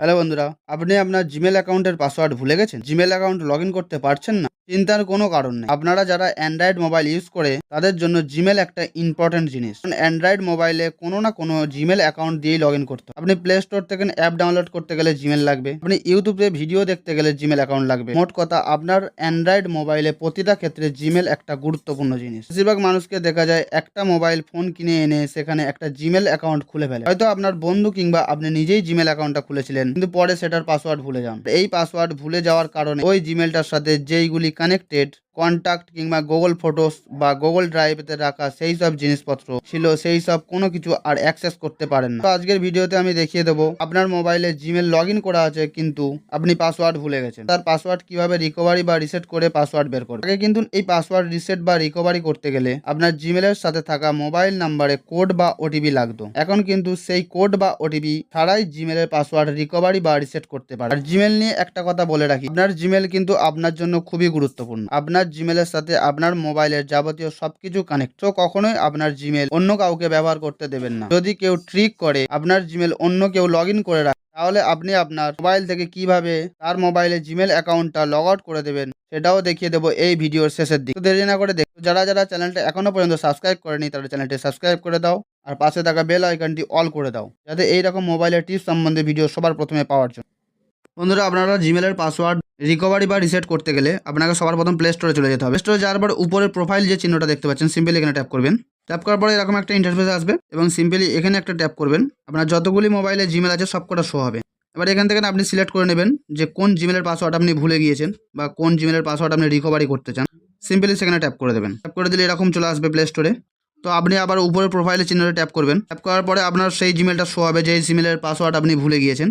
Hello বন্ধুরা, আপনি আপনার জিমেল অ্যাকাউন্টের পাসওয়ার্ড ভুলে গেছেন? জিমেল অ্যাকাউন্ট লগ করতে পারছেন না? চিন্তার কোনো কারণ নেই। আপনারা যারা অ্যান্ড্রয়েড মোবাইল ইউজ করে, তাদের জন্য জিমেল একটা ইম্পর্টেন্ট জিনিস। অ্যান্ড্রয়েড মোবাইলে কোনো না কোনো জিমেল অ্যাকাউন্ট দিয়েই লগ ইন করতে। আপনি প্লে স্টোর থেকে অ্যাপ ডাউনলোড করতে গেলে জিমেল লাগবে। আপনি ইউটিউবে ভিডিও দেখতে গেলে জিমেল অ্যাকাউন্ট লাগবে। মোট কথা, আপনার অ্যান্ড্রয়েড মোবাইলে প্রতিটা ক্ষেত্রে জিমেল একটা গুরুত্বপূর্ণ জিনিস। বেশিরভাগ মানুষকে দেখা যায় একটা মোবাইল ফোন কিনে এনে সেখানে একটা জিমেল অ্যাকাউন্ট খুলে ফেলে। হয়তো আপনার বন্ধু কিংবা আপনি নিজেই জিমেল অ্যাকাউন্টটা খুলেছিলেন, কিন্তু পরে সেটার পাসওয়ার্ড ভুলে যান। এই পাসওয়ার্ড ভুলে যাওয়ার কারণে ওই জিমেলটার সাথে যেইগুলি কানেক্টেড কন্ট্যাক্ট কিংবা গুগল ফটোস বা গুগল ড্রাইভেতে রাখা সেই সব জিনিসপত্র ছিল, সেই সব কোনো কিছু আর অ্যাক্সেস করতে পারেন না। তো আজকের ভিডিওতে আমি দেখিয়ে দেবো, আপনার মোবাইলে জিমেল লগ ইন করা আছে কিন্তু আপনি পাসওয়ার্ড ভুলে গেছেন। তার পাসওয়ার্ড কীভাবে রিকভারি বা রিসেট করে পাসওয়ার্ড বের করবেন? আগে কিন্তু এই পাসওয়ার্ড রিসেট বা রিকভারি করতে গেলে আপনার জিমেলের সাথে থাকা মোবাইল নাম্বারে কোড বা ওটিপি লাগতো। এখন কিন্তু সেই কোড বা ওটিপি ছাড়াই জিমেলের পাসওয়ার্ড রিকভারি বা রিসেট করতে পারে আর জিমেল নিয়ে একটা কথা বলে রাখি, আপনার জিমেল কিন্তু আপনার জন্য খুবই গুরুত্বপূর্ণ। আপনার জিমেলের সাথে আপনার মোবাইলের যাবতীয় সবকিছু কানেক্ট তো কখনোই আপনার জিমেল অন্য কাউকে ব্যবহার করতে দেবেন না। যদি কেউ ট্রিক করে আপনার জিমেল অন্য কেউ লগ করে রাখে, তাহলে আপনি আপনার মোবাইল থেকে কীভাবে তার মোবাইলে জিমেল অ্যাকাউন্টটা লগ আউট করে দেবেন, সেটাও দেখিয়ে দেবো এই ভিডিওর শেষের দিকে। দেরি না করে দেখো যারা যারা চ্যানেলটা এখনও পর্যন্ত সাবস্ক্রাইব করেনি, তারা চ্যানেলটি সাবস্ক্রাইব করে দাও আর পাশে থাকা বেল আইকনটি অল করে দাও, যাতে এইরকম মোবাইলের টিপস সম্বন্ধে ভিডিও সবার প্রথমে পাওয়ার জন্য। বন্ধুরা, আপনারা জিমেলের পাসওয়ার্ড রিকভারি বা রিসেট করতে গেলে আপনাকে সবার প্রথম প্লে স্টোরে চলে যেতে হবে। স্টোরে যাওয়ার পর উপরের প্রোফাইল যে চিহ্নটা দেখতে পাচ্ছেন সিম্পলি এখানে ট্যাপ করবেন। ট্যাপ করার পরে এরকম একটা ইন্টারফেস আসবে এবং সিম্পলি এখানে একটা ট্যাপ করবেন। আপনার যতগুলি মোবাইলে জিমেল আছে, সবকটা শো হবে। এবার এখান থেকে আপনি সিলেক্ট করে নেবেন যে কোন জিমেলের পাসওয়ার্ড আপনি ভুলে গিয়েছেন বা কোন জিমেলের পাসওয়ার্ড আপনি রিকভারি করতে চান। সিম্পলি সেখানে ট্যাপ করে দেবেন। ট্যাপ করে দিলে এরকম চলে আসবে প্লে স্টোরে তো আপনি আবার উপরের প্রোফাইলের চিহ্নটা ট্যাপ করবেন। ট্যাপ করার পরে আপনার সেই জিমেলটা শো হবে যে জিমেলের পাসওয়ার্ড আপনি ভুলে গিয়েছেন।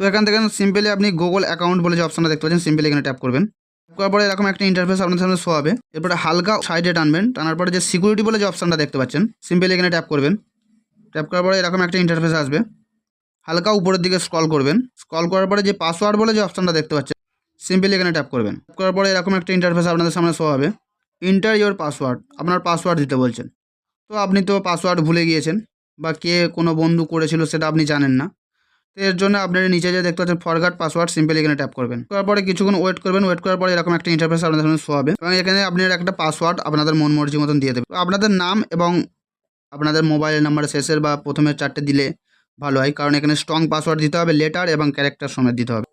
তো এখান থেকে সিম্পলি আপনি গুগল অ্যাকাউন্ট বলে যে অপশনটা দেখতে পাচ্ছেন সিম্পলি এখানে ট্যাপ করবেন। ট্যাপ করার পরে এরকম একটা ইন্টারফেস আপনার সামনে শো হবে। এরপরে হালকা সাইডে টানবেন, টানার পরে যে সিকিউরিটি বলে যে অপশনটা দেখতে পাচ্ছেন সিম্পলি এখানে ট্যাপ করবেন। ট্যাপ করার পরে এরকম একটা ইন্টারফেস আসবে। হালকা উপরের দিকে স্ক্রল করবেন। স্ক্রল করার পরে যে পাসওয়ার্ড বলে যে অপশনটা দেখতে পাচ্ছেন সিম্পলি এখানে ট্যাপ করবেন। ট্যাপ করার পরে এরকম একটা ইন্টারফেস আপনাদের সামনে শো হবে। ইন্টার ইয়োর পাসওয়ার্ড আপনার পাসওয়ার্ড দিতে বলছেন। তো আপনি তো পাসওয়ার্ড ভুলে গিয়েছেন, বা কে কোনো বন্ধু করেছিল সেটা আপনি জানেন না। তো এর জন্য আপনার নিচে যে দেখতে পাচ্ছেন ফরগাট পাসওয়ার্ড সিম্পলি এখানে ট্যাপ করবেন। তারপরে কিছুক্ষণ ওয়েট করবেন। ওয়েট করার পরে এরকম একটা ইন্টারফেস আপনাদের সামনে শো হবে। এবং এখানে আপনি একটা পাসওয়ার্ড আপনাদের মন মর্জি মতন দিয়ে দেবেন তো আপনাদের নাম এবং আপনাদের মোবাইল নাম্বার শেষের বা প্রথমের চারটে দিলে ভালো হয়। কারণ এখানে স্ট্রং পাসওয়ার্ড দিতে হবে লেটার এবং ক্যারেক্টার সমেত দিতে হবে।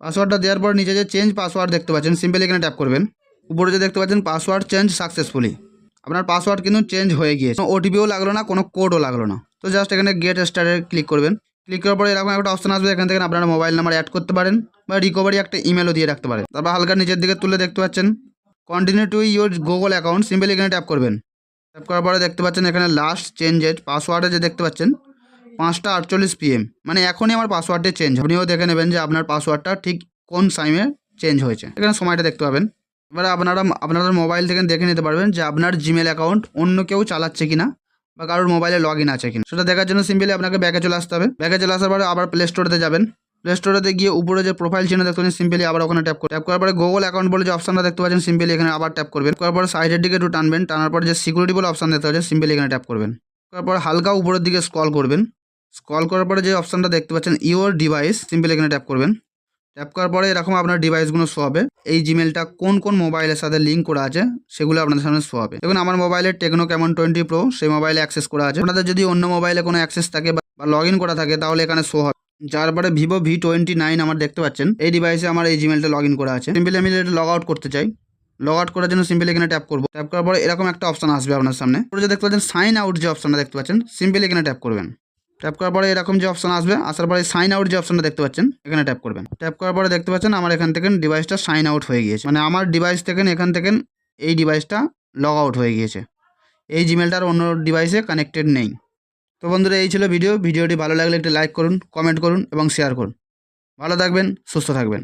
পাসওয়ার্ডটা দেওয়ার পর নিচে যে চেঞ্জ পাসওয়ার্ড দেখতে পাচ্ছেন সিম্পলি এখানে ট্যাপ করবেন। উপরে যে দেখতে পাচ্ছেন পাসওয়ার্ড চেঞ্জ সাকসেসফুলি আপনার পাসওয়ার্ড কিন্তু চেঞ্জ হয়ে গিয়েছে। ওটিপিও লাগল না, কোনো কোডও লাগল না। তো জাস্ট এখানে গেট স্টারে ক্লিক করবেন। ক্লিক করার পরে এরকম একটা অপশন আসবে, এখান থেকে আপনারা মোবাইল নাম্বার অ্যাড করতে পারেন বা রিকভারি একটা ইমেলও দিয়ে রাখতে পারেন। তারপর হালকা নিচের দিকে তুলে দেখতে পাচ্ছেন continue to your Google account simply এখানে ট্যাপ করবেন। ট্যাপ করার পরে দেখতে পাচ্ছেন এখানে লাস্ট চেঞ্জেড পাসওয়ার্ডে যে দেখতে পাচ্ছেন, পাঁচটা আটচল্লিশ পিএম মানে এখনই আমার পাসওয়ার্ডে চেঞ্জ আপনিও দেখে নেবেন যে আপনার পাসওয়ার্ডটা ঠিক কোন টাইমে চেঞ্জ হয়েছে। এখানে সময়টা দেখতে পাবেন। এবারে আপনারা আপনাদের মোবাইল থেকে দেখে নিতে পারবেন যে আপনার জিমেল অ্যাকাউন্ট অন্য কেউ চালাচ্ছে কিনা। বা কারোর মোবাইলে লগ ইন আছে কিনা। সেটা দেখার জন্য সিম্পলি আপনাকে ব্যাকে চলে আসতে হবে। ব্যাকে চলে আসার পরে আবার প্লে স্টোরেতে যাবেন। প্লে স্টোরেতে গিয়ে উপরে যে প্রোফাইল চিহ্ন দেখতে পাচ্ছেন সিম্পলি আবার ওখানে ট্যাপ করে ট্যাপ করার পরে গুগল অ্যাকাউন্ট বলে যে অপশনটা দেখতে পাচ্ছেন সিম্পলি এখানে আবার ট্যাপ করবেন। করার পরে সাইডের দিকে একটু টানবেন। টানার পরে যে সিকিউরিটি বলে অপশন দেখতে পাচ্ছেন সিম্পলি এখানে ট্যাপ করবেন। করার পরে হালকা উপরের দিকে স্ক্রল করবেন। স্ক্রল করার পরে যে অপশনটা দেখতে পাচ্ছেন ইওর ডিভাইস সিম্পলি এখানে ট্যাপ করবেন। ট্যাপ করার পরে এরকম আপনার ডিভাইসগুলো শো হবে। এই জিমেলটা কোন কোন মোবাইলের সাথে লিঙ্ক করা আছে, সেগুলো আপনাদের সামনে শো হবে। দেখুন, আমার মোবাইলে টেকনো কেমন টোয়েন্টি প্রো সেই মোবাইলে অ্যাক্সেস করা আছে। আপনাদের যদি অন্য মোবাইলে কোনো অ্যাক্সেস থাকে বা লগ ইন করা থাকে, তাহলে এখানে শো হবে। যার পরে ভিভো ভি টোয়েন্টি নাইন আমার দেখতে পাচ্ছেন। এই ডিভাইসে আমার এই জিমেলটা লগ ইন করা আছে। সিম্পলি আমি এটা লগ আউট করতে চাই। লগ আউট করার জন্য সিম্পলি এখানে ট্যাপ করব। ট্যাপ করার পরে এরকম একটা অপশন আসবে আপনার সামনে। দেখতে পাচ্ছেন সাইন আউট যে অপশনটা দেখতে পাচ্ছেন সিম্পলি এখানে ট্যাপ করবেন। ট্যাপ করার পরে এরকম যে অপশন আসবে, আসার পরে সাইন আউট যে অপশনটা দেখতে পাচ্ছেন, এখানে ট্যাপ করবেন। ট্যাপ করার পরে দেখতে পাচ্ছেন আমার এখান থেকে ডিভাইসটা সাইন আউট হয়ে গিয়েছে। মানে আমার ডিভাইস থেকে এখান থেকে এই ডিভাইসটা লগ আউট হয়ে গিয়েছে। এই জিমেলটার অন্য ডিভাইসে কানেক্টেড নেই। তো বন্ধুরা, এই ছিল ভিডিও ভিডিওটি ভালো লাগলে একটি লাইক করুন কমেন্ট করুন এবং শেয়ার করুন। ভালো থাকবেন, সুস্থ থাকবেন।